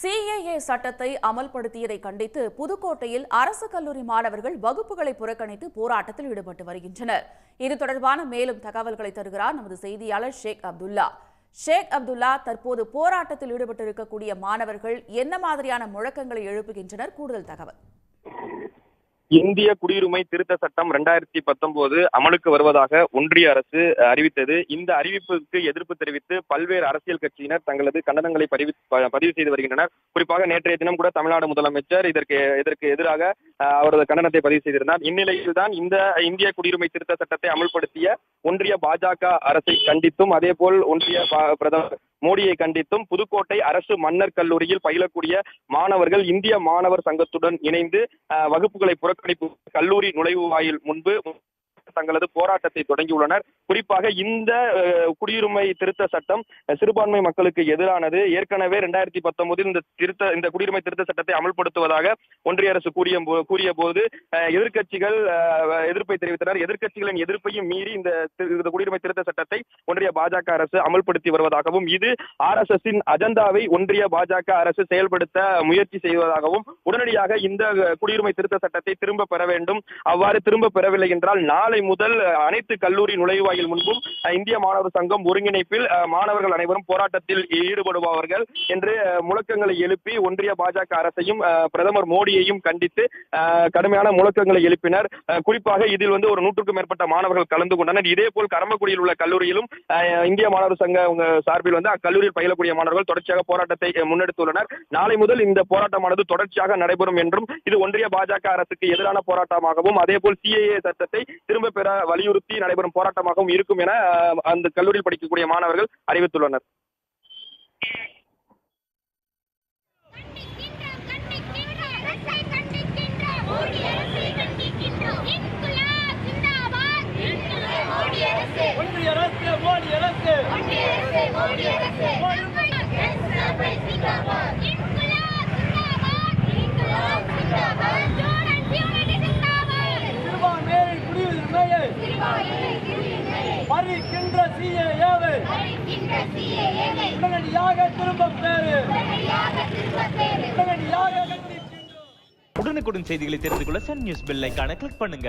CAA சட்டத்தை அமல்படுத்தியதை கண்டித்து புதுக்கோட்டையில் அரசு கல்லூரி மாணவர்கள் வகுப்புகளை புறக்கணித்து போராட்டத்தில் ஈடுபட்டு வருகின்றனர். இது தொடர்பான மேலும் தகவல்களை தருகிறார் நமது செய்தியாளர் ஷேக் அப்துல்லா. ஷேக் அப்துல்லா தற்போது போராட்டத்தில் ஈடுபட்டிருக்கக்கூடிய மாணவர்கள் என்ன மாதிரியான முழக்கங்களை எழுப்புகின்றனர்? கூடுதல் தகவல். இந்திய குடியுரிமை திருத்த சட்டம் ரெண்டாயிரத்தி பத்தொன்பது அமலுக்கு வருவதாக ஒன்றிய அரசு அறிவித்தது. இந்த அறிவிப்புக்கு எதிர்ப்பு தெரிவித்து பல்வேறு அரசியல் கட்சியினர் தங்களது கண்டனங்களை பதிவு ப- பதிவு செய்து வருகின்றனர். குறிப்பாக நேற்றைய தினம் கூட தமிழ்நாடு முதலமைச்சர் இதற்கு இதற்கு எதிராக அவரது கண்டனத்தை பதிவு செய்திருந்தார். இந்நிலையில் தான் இந்த இந்திய குடியுரிமை திருத்த சட்டத்தை அமல்படுத்திய ஒன்றிய பாஜக அரசை கண்டித்தும் அதே போல் ஒன்றிய பிரதமர் மோடியை கண்டித்தும் புதுக்கோட்டை அரசு மன்னர் கல்லூரியில் பயிலக்கூடிய மாணவர்கள் இந்திய மாணவர் சங்கத்துடன் இணைந்து வகுப்புகளை புறக்கணிப்பு கல்லூரி நுழைவு வாயில் முன்பு தங்களது போராட்டத்தை தொடங்கியுள்ளனர். குறிப்பாக இந்த குடியுரிமை திருத்த சட்டம் சிறுபான்மை மக்களுக்கு எதிரானது. ஏற்கனவே ரெண்டாயிரத்தி பத்தொன்பதில் இந்த திருத்த இந்த குடியுரிமை திருத்த சட்டத்தை அமல்படுத்துவதாக ஒன்றிய அரசு கூறிய போ- கூறிய போது எதிர்கட்சிகள் எதிர்ப்பை தெரிவித்தனர். எதிர்க்கட்சிகளின் எதிர்ப்பையும் மீறி இந்த இந்த குடியுரிமை திருத்த சட்டத்தை ஒன்றிய பாஜக அரசு அமல்படுத்தி வருவதாகவும் இது ஆர் எஸ் எஸ் அஜெண்டாவை ஒன்றிய பாஜக அரசு செயல்படுத்த முயற்சி செய்வதாகவும் உடனடியாக இந்த குடியுரிமை திருத்த சட்டத்தை திரும்ப பெற வேண்டும். அவ்வாறு திரும்ப பெறவில்லை என்றால் நாளை முதல் அனைத்து கல்லூரி நுழைவாயில் முன்பும் இந்திய மாணவர் சங்கம் ஒருங்கிணைப்பில் மாணவர்கள் அனைவரும் போராட்டத்தில் ஈடுபடுபவர்கள் என்று முழக்கங்களை எழுப்பி ஒன்றிய பாஜக அரசையும் பிரதமர் மோடியையும் கண்டித்து கடுமையான முழக்கங்களை எழுப்பினர். குறிப்பாக இதில் வந்து ஒரு நூற்றுக்கும் மேற்பட்ட மாணவர்கள் கலந்து கொண்டனர். இதே போல் கரம்பக்குடியில் உள்ள கல்லூரியிலும் இந்திய மாணவர் சங்க சார்பில் வந்து அக்கல்லூரியில் பயிலக்கூடிய மாணவர்கள் தொடர்ச்சியாக போராட்டத்தை முன்னெடுத்துள்ளனர். நாளை முதல் இந்த போராட்டமானது தொடர்ச்சியாக நடைபெறும் என்றும் இது ஒன்றிய பாஜக அரசுக்கு எதிரான போராட்டமாகவும் அதே போல் சிஏஏ சட்டத்தை திரும்ப பெற வலியுறுத்தி நடைபெறும் போராட்டமாகவும் இருக்கும் என அந்த கல்லூரியில் படிக்கக்கூடிய மாணவர்கள் அறிவித்துள்ளனர். ஒன்றிய அரசு மோடி அரசு மறிக்கின்ற சிஏஏவை. உடனடியாக திரும்பப் பெறு. உடனடியாக உடனுக்குடன் செய்திகளை தெரிந்து கொள்ள சன் நியூஸ் பெல் ஐகானை கிளிக் பண்ணுங்க.